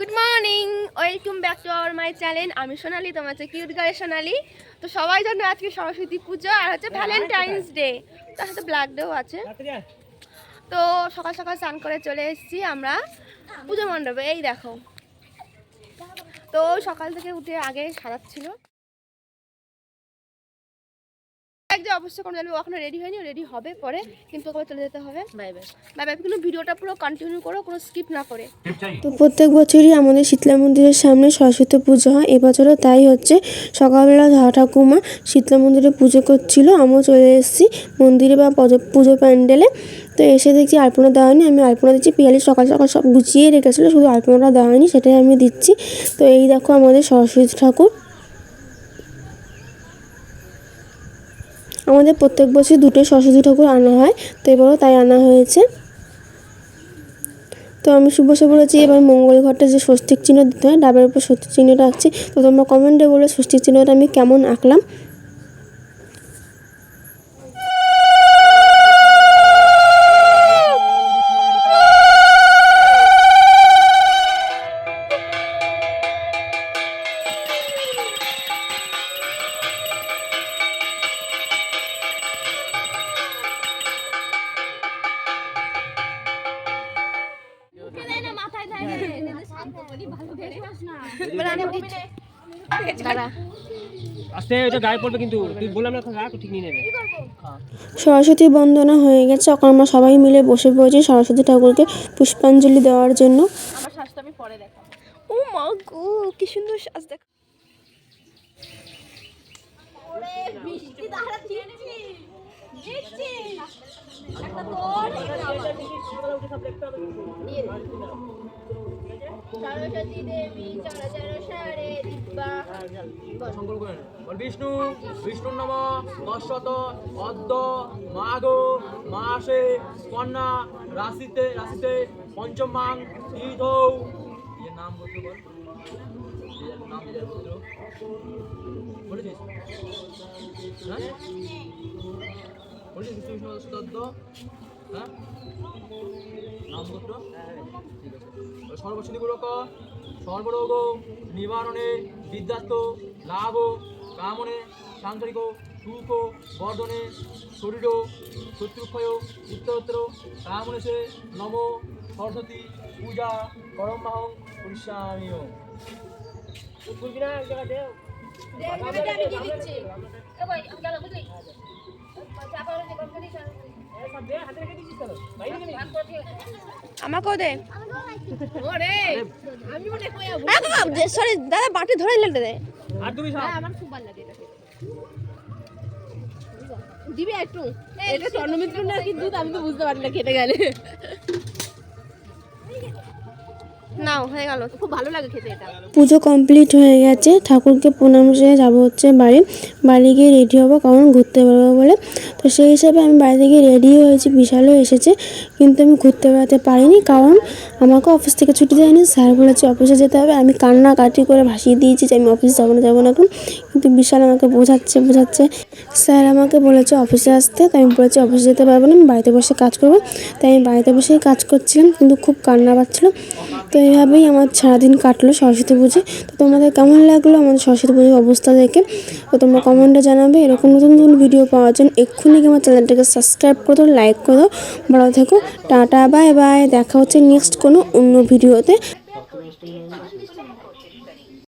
Good morning welcome back to our my channel আমি সোনালি তোমার হচ্ছে কিউট গায়ে সোনালি। তো সবাই জানো আজকে সরস্বতী পুজো আর হচ্ছে ভ্যালেন্টাইন্স ডে তার সাথে ব্ল্যাক ডেও আছে। তো সকাল সকাল স্নান করে চলে এসেছি আমরা পুজো মণ্ডপে। এই দেখো। তো সকাল থেকে উঠে আগে সাজাচ্ছিল। এক যে অবশ্যই কোনো জানবে ওখানে রেডি হয়নি রেডি হবে পরে কিন্তু ওকে চলে যেতে হবে। বাই বাই বাই বাই কিন্তু ভিডিওটা পুরো কন্টিনিউ করো কোনো স্কিপ না করে। তো প্রত্যেক বছরই আমাদের শীতলা মন্দিরের সামনে সরস্বতী পুজো হয় এবছরও তাই হচ্ছে। সকালবেলা ধরা ঠাকুমা শীতলা মন্দিরে পুজো করছিল আমিও চলে এসেছি মন্দিরে বা পুজো প্যান্ডেলে। তো এসে দেখছি আলপনা দেওয়া হয়নি আমি আলপনা দিচ্ছি পিয়ালি সকাল সকাল সব গুছিয়ে রেখেছিলো শুধু আলপনাটা দেওয়া হয়নি সেটাই আমি দিচ্ছি। তো এই দেখো আমাদের সরস্বতী ঠাকুর। আমাদের প্রত্যেক বছর দুটো সরস্বতী ঠাকুর আনা হয়, তো এবারও তাই আনা হয়েছে। তো আমি শুভসে বলেছি এবার মঙ্গল ঘরটা যে স্বস্তিক চিহ্ন দিতে হয়, ডাবের উপর স্বস্তিক চিহ্নটা আঁকছি। তো তোমরা কমেন্টে বলে স্বস্তিক চিহ্নটা আমি কেমন আঁকলাম। আস্তে ওইটা গায়ে পড়বে কিন্তু তুই বললাম না রাখ ও ঠিক নিয়ে নেবে সরস্বতী বন্দনা হয়ে গেছে এখন আমরা সবাই মিলে বসে পড়েছি সরস্বতী ঠাকুরকে পুষ্পাঞ্জলি দেওয়ার জন্য। আমার শ্বাসটা আমি পরে দেখাবো ও মা গো কি সুন্দর শ্বাস দেখ। বিষ্ণু, বিষ্ণুর নম দশশত অদ্য, মাঘ, মাসে, কন্যা, রাশিতে রাশিতে, পঞ্চমাং এর নাম বলতে বল। বলেছিস? হ্যাঁ? বলেছিস বিষ্ণু হ্যাঁ নামগোত্র ঠিক আছে সর্বশ্রী সর্বরোগ নিবারণে বিদ্যাস্ত লাভ কামনে সাংসারিক সুখ বর্ধনে শরীর শত্রুক্ষয় উত্তরোত্তর কামনেশে নম সরস্বতী পূজা করম্বাহং পরিশ্রামীয় বুঝবি না এক জায়গাতে আমাকেও দে। সরি দাদা বাটি ধরে লেটে দে আর তুমি সব। আমার খুব ভালো লাগে দিবি একটু। এটা স্বর্ণমিত্র না কি দুধ? আমি তো বুঝতে পারি না খেতে গেলে। হয়ে পুজো কমপ্লিট হয়ে গেছে। ঠাকুরকে প্রণাম সেরে যাব হচ্ছে বাড়ি। বাড়ি গিয়ে রেডি হব, কারণ ঘুরতে বেরোবো বলে। তো সেই হিসাবে আমি বাড়ি থেকে রেডি হয়েছি। বিশালও এসেছে, কিন্তু আমি ঘুরতে বেড়াতে পারিনি, কারণ আমাকে অফিস থেকে ছুটি দেয়নি। স্যার বলেছে, অফিসে যেতে হবে। আমি কান্নাকাটি করে ভাসিয়ে দিয়েছি যে আমি অফিস যাব না যাব না এখন। কিন্তু বিশাল আমাকে বোঝাচ্ছে বোঝাচ্ছে। স্যার আমাকে বলেছে, অফিসে আসতে। তাই আমি বলেছি, অফিসে যেতে পারব না, আমি বাড়িতে বসে কাজ করব। তাই আমি বাড়িতে বসেই কাজ করছিলাম, কিন্তু খুব কান্না পাচ্ছিল। তো এইভাবেই আমার সারাদিন কাটলো সরস্বতী পুজো। তো তোমাদের কেমন লাগল আমাদের সরস্বতী পুজোর অবস্থা দেখে? তো তোমরা কমেন্টে জানাবে। এরকম নতুন নতুন ভিডিও পাওয়ার জন্য এক্ষুনি আমার চ্যানেলটাকে সাবস্ক্রাইব করে দাও লাইক করে দাও। ভালো থেকো। টাটা বাই বাই দেখা হচ্ছে নেক্সট কোনো অন্য ভিডিওতে